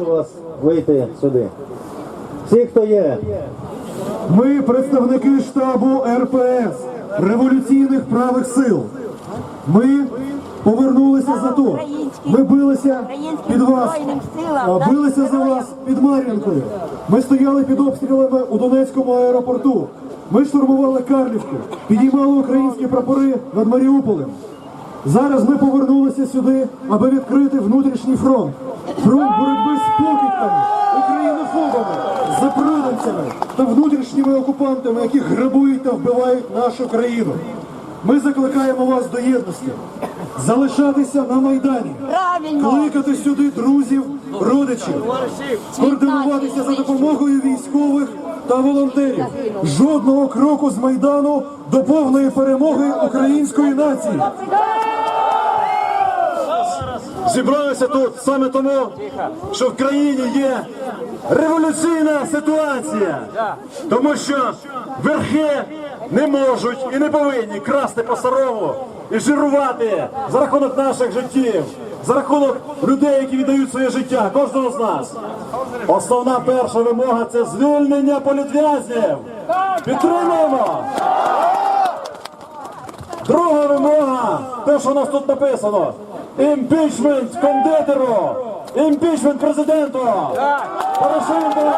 прошу вас вийти сюди. Всі, хто є, Ми представники штабу РПС революційних правих сил. Ми повернулися за то. Ми билися під вас, билися за вас під Мар'їнкою. Ми стояли під обстрілами у Донецькому аеропорту. Ми штурмували Карлівку, підіймали українські прапори над Маріуполем. Зараз ми повернулися сюди, аби відкрити внутрішній фронт. Фронт боротьби з запроданцями та внутрішніми окупантами, які грабують та вбивають нашу країну. Ми закликаємо вас до єдності, залишатися на Майдані, Правильно. кликати сюди друзів, родичів, координуватися за допомогою військових та волонтерів. Жодного кроку з Майдану до повної перемоги української нації. Зібралися тут саме тому, що в країні є революційна ситуація, тому що верхи не можуть і не повинні красти по старому і жирувати за рахунок наших життів, за рахунок людей, які віддають своє життя, кожного з нас. Основна перша вимога це звільнення політв'язнів. Підтримуємо! Друга вимога, те, що у нас тут написано. Імпічмент кондитеру, імпічмент президенту. Порошенко.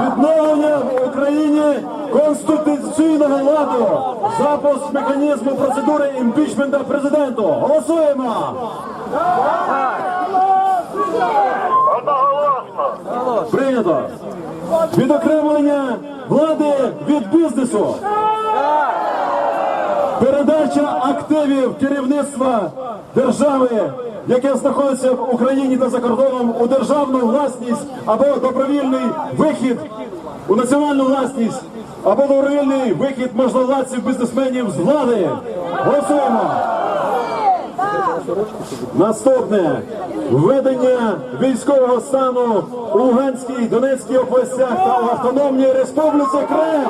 Відновлення в Україні конституційного ладу, запуск механізму процедури імпічмента президенту. Голосуємо! Прийнято. Відокремлення влади від бізнесу. Передача активів керівництва держави, яке знаходиться в Україні та за кордоном у державну власність або добровільний вихід у національну власність, або добровільний вихід можновладців бізнесменів з влади. Голосуємо. Наступне введення військового стану у Луганській, Донецькій областях та в Автономній Республіці Крим.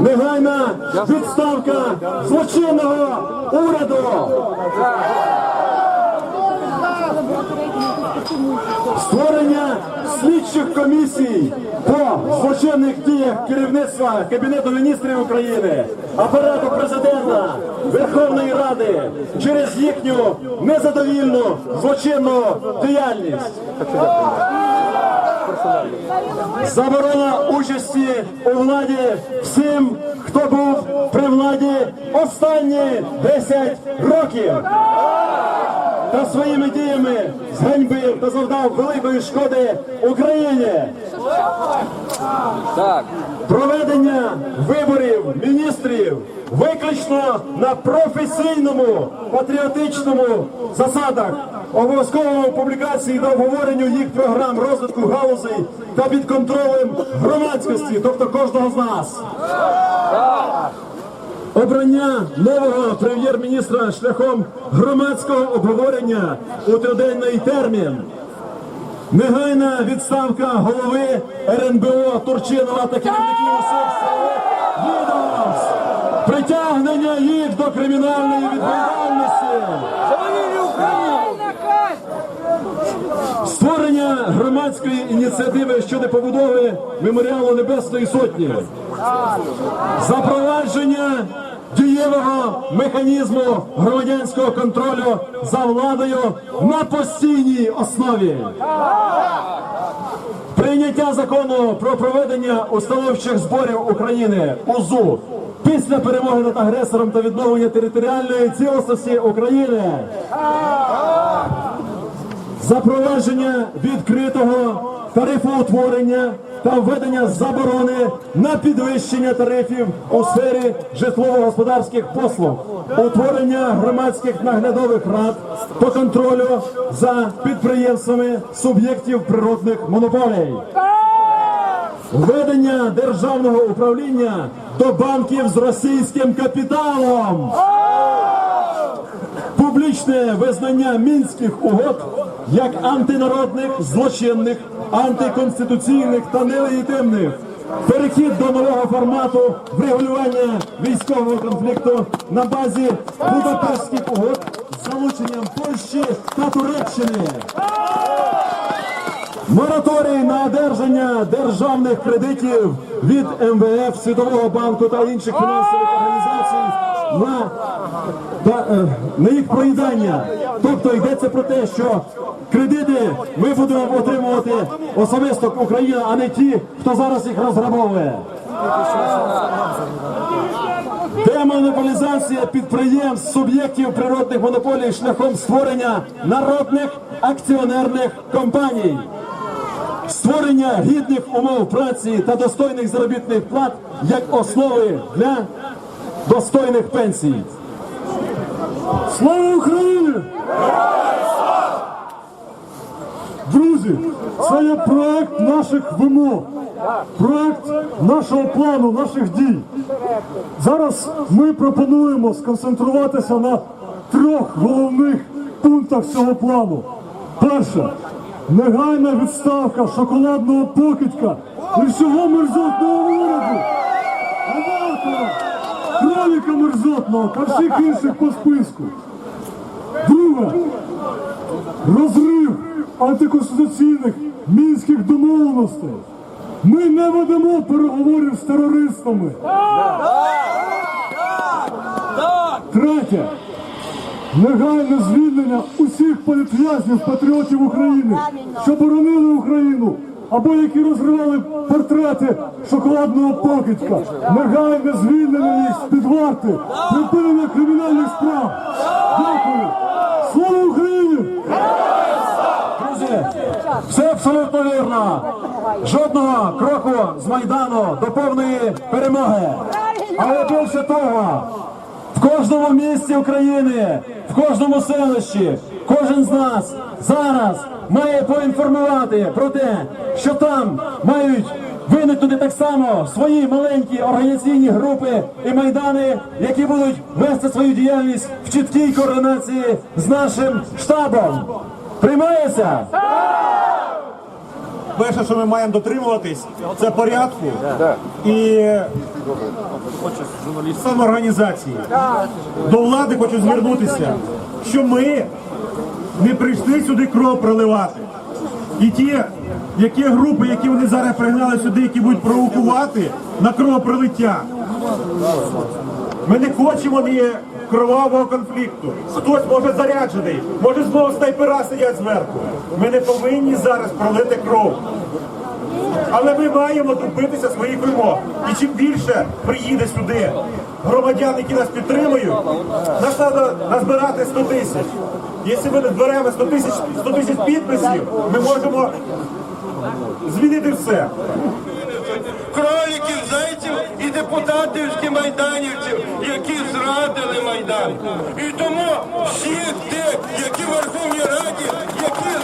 Негайна відставка злочинного уряду. Створення слідчих комісій по злочинних діях керівництва Кабінету міністрів України, апарату президента, Верховної Ради через їхню незадовільну злочинну діяльність. Заборона участі у владі всім, хто був при владі останні 10 років та своїми діями зганьбив та завдав великої шкоди Україні. Проведення виборів міністрів виключно на професійному патріотичному засадах, обов'язковому публікації та обговоренню їх програм розвитку галузей та під контролем громадськості, тобто кожного з нас. Обрання нового прем'єр-міністра шляхом громадського обговорення у триденний термін. Негайна відставка голови РНБО Турчинова та керівників усіх відомств. Притягнення їх до кримінальної відповідальності. Створення громадської ініціативи щодо побудови меморіалу Небесної Сотні. Запровадження дієвого механізму громадянського контролю за владою на постійній основі. Прийняття закону про проведення установчих зборів України УЗУ після перемоги над агресором та відновлення територіальної цілісності України. Запровадження відкритого тарифоутворення та введення заборони на підвищення тарифів у сфері житлово-господарських послуг, утворення громадських наглядових рад по контролю за підприємствами суб'єктів природних монополій. Введення державного управління до банків з російським капіталом публічне визнання мінських угод як антинародних, злочинних, антиконституційних та нелегітимних, перехід до нового формату врегулювання військового конфлікту на базі Будапештських угод з залученням Польщі та Туреччини. Мораторій на одержання державних кредитів від МВФ, Світового банку та інших фінансових організацій на, е, на їх проїдання. Тобто йдеться про те, що кредити ми будемо отримувати особисто Україна, а не ті, хто зараз їх розграбовує. Демонополізація підприємств, суб'єктів природних монополій шляхом створення народних акціонерних компаній. Створення гідних умов праці та достойних заробітних плат як основи для достойних пенсій. Слава Україні! Друзі, це є проект наших вимог, проект нашого плану, наших дій. Зараз ми пропонуємо сконцентруватися на трьох головних пунктах цього плану. Перше негайна відставка шоколадного покидька і всього мерзотного уряду. Авакова, кролика мерзотного та всіх інших по списку. Друге, розрив антиконституційних мінських домовленостей. Ми не ведемо переговорів з терористами. Третє. Негайне звільнення усіх політв'язнів патріотів України, що боронили Україну, або які розривали портрети шоколадного покидька. Негайне звільнення їх з-під варти, припинення кримінальних справ. Дякую. Слава Україні! Друзі, все абсолютно вірно. Жодного кроку з Майдану до повної перемоги. Але більше того, в кожному місті України, в кожному селищі, кожен з нас зараз має поінформувати про те, що там мають виникнути так само свої маленькі організаційні групи і майдани, які будуть вести свою діяльність в чіткій координації з нашим штабом. Приймається? Перше, що ми маємо дотримуватись, це порядку і самоорганізації. До влади хочу звернутися, що ми не прийшли сюди кров проливати. І ті, які групи, які вони зараз пригнали сюди, які будуть провокувати на кровопролиття. Ми не хочемо ні кровавого конфлікту. Хтось може заряджений, може знову снайпера сидять зверху. Ми не повинні зараз пролити кров. Але ми маємо добитися своїх вимог. І чим більше приїде сюди громадян, які нас підтримують, нас треба назбирати 100 тисяч. Якщо ми не зберемо 100 тисяч 100 тисяч підписів, ми можемо змінити все. Кроліків, зайців і депутатівських майданівців, які зрадили майдан. І тому всіх тих, які в Верховній Раді, які